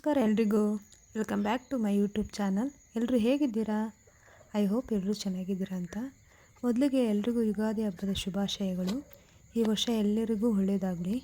ನಮಸ್ಕಾರ ಎಲ್ರಿಗೂ. Welcome back to my YouTube channel. ಎಲ್ಲರೂ ಹೇಗಿದ್ದೀರಾ? ಐ ಹೋಪ್ ಎಲ್ಲರೂ ಚೆನ್ನಾಗಿದ್ದೀರಾ ಅಂತ. ಮೊದಲಿಗೆ ಎಲ್ರಿಗೂ ಯುಗಾದಿ ಹಬ್ಬದ ಶುಭಾಶಯಗಳು. ಈ ವರ್ಷ ಎಲ್ಲರಿಗೂ ಒಳ್ಳೆಯದಾಗಲಿ.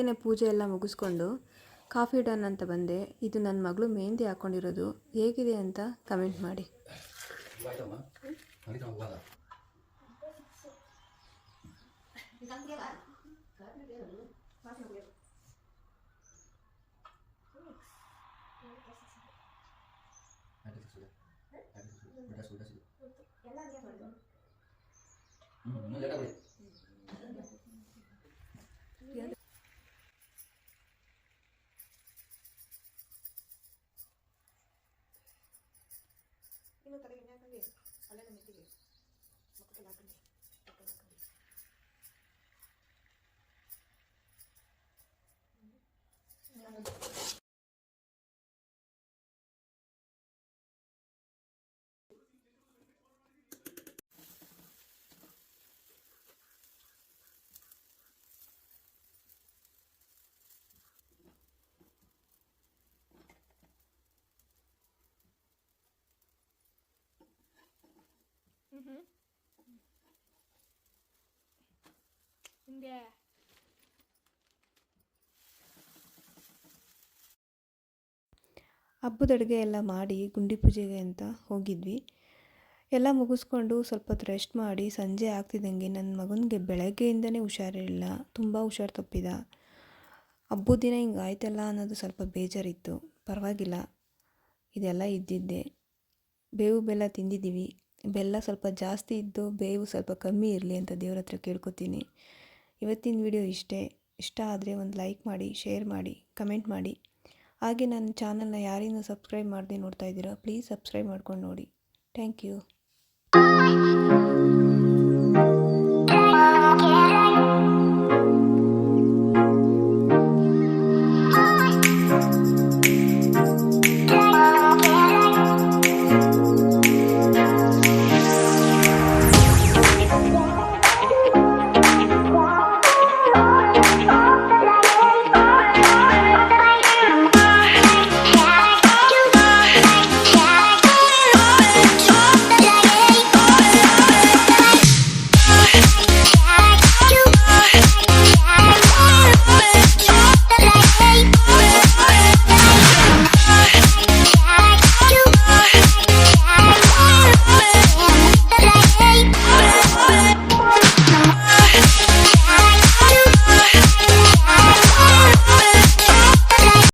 ಬೆಳಗ್ಗೆನೆ ಪೂಜೆ ಎಲ್ಲ ಮುಗಿಸ್ಕೊಂಡು ಕಾಫಿ ಡನ್ ಅಂತ ಬಂದೆ. ಇದು ನನ್ನ ಮಗಳು ಮೆಹಂದಿ ಹಾಕ್ಕೊಂಡಿರೋದು ಹೇಗಿದೆ ಅಂತ ಕಮೆಂಟ್ ಮಾಡಿ. అలానే మెత్తికి ఒకటి లాగండి ಹಿಂಗೆ. ಹಬ್ಬದ ಅಡುಗೆ ಎಲ್ಲ ಮಾಡಿ ಗುಂಡಿ ಪೂಜೆಗೆ ಅಂತ ಹೋಗಿದ್ವಿ. ಎಲ್ಲ ಮುಗಿಸ್ಕೊಂಡು ಸ್ವಲ್ಪ ಹೊತ್ತು ರೆಸ್ಟ್ ಮಾಡಿ ಸಂಜೆ ಆಗ್ತಿದ್ದಂಗೆ ನನ್ನ ಮಗನಿಗೆ ಬೆಳಗ್ಗೆಯಿಂದನೇ ಹುಷಾರಿರಲಿಲ್ಲ. ತುಂಬ ಹುಷಾರು ತಪ್ಪಿದ. ಹಬ್ಬದ ದಿನ ಹಿಂಗೆ ಆಯ್ತಲ್ಲ ಅನ್ನೋದು ಸ್ವಲ್ಪ ಬೇಜಾರಿತ್ತು. ಪರವಾಗಿಲ್ಲ. ಇದೆಲ್ಲ ಇದ್ದಿದ್ದೆ. ಬೇವು ಬೆಲ್ಲ ತಿಂದಿದ್ದೀವಿ. ಬೆಲ್ಲ ಸ್ವಲ್ಪ ಜಾಸ್ತಿ ಇದ್ದು ಬೇವು ಸ್ವಲ್ಪ ಕಮ್ಮಿ ಇರಲಿ ಅಂತ ದೇವ್ರ ಹತ್ರ ಕೇಳ್ಕೊತೀನಿ. ಇವತ್ತಿನ ವಿಡಿಯೋ ಇಷ್ಟೇ. ಇಷ್ಟ ಆದರೆ ಒಂದು ಲೈಕ್ ಮಾಡಿ, ಶೇರ್ ಮಾಡಿ, ಕಮೆಂಟ್ ಮಾಡಿ. ಹಾಗೆ ನನ್ನ ಚಾನಲ್ನ ಯಾರಿನ್ನೂ ಸಬ್ಸ್ಕ್ರೈಬ್ ಮಾಡದೆ ನೋಡ್ತಾ ಇದ್ದೀರಾ, ಪ್ಲೀಸ್ ಸಬ್ಸ್ಕ್ರೈಬ್ ಮಾಡ್ಕೊಂಡು ನೋಡಿ. Thank you.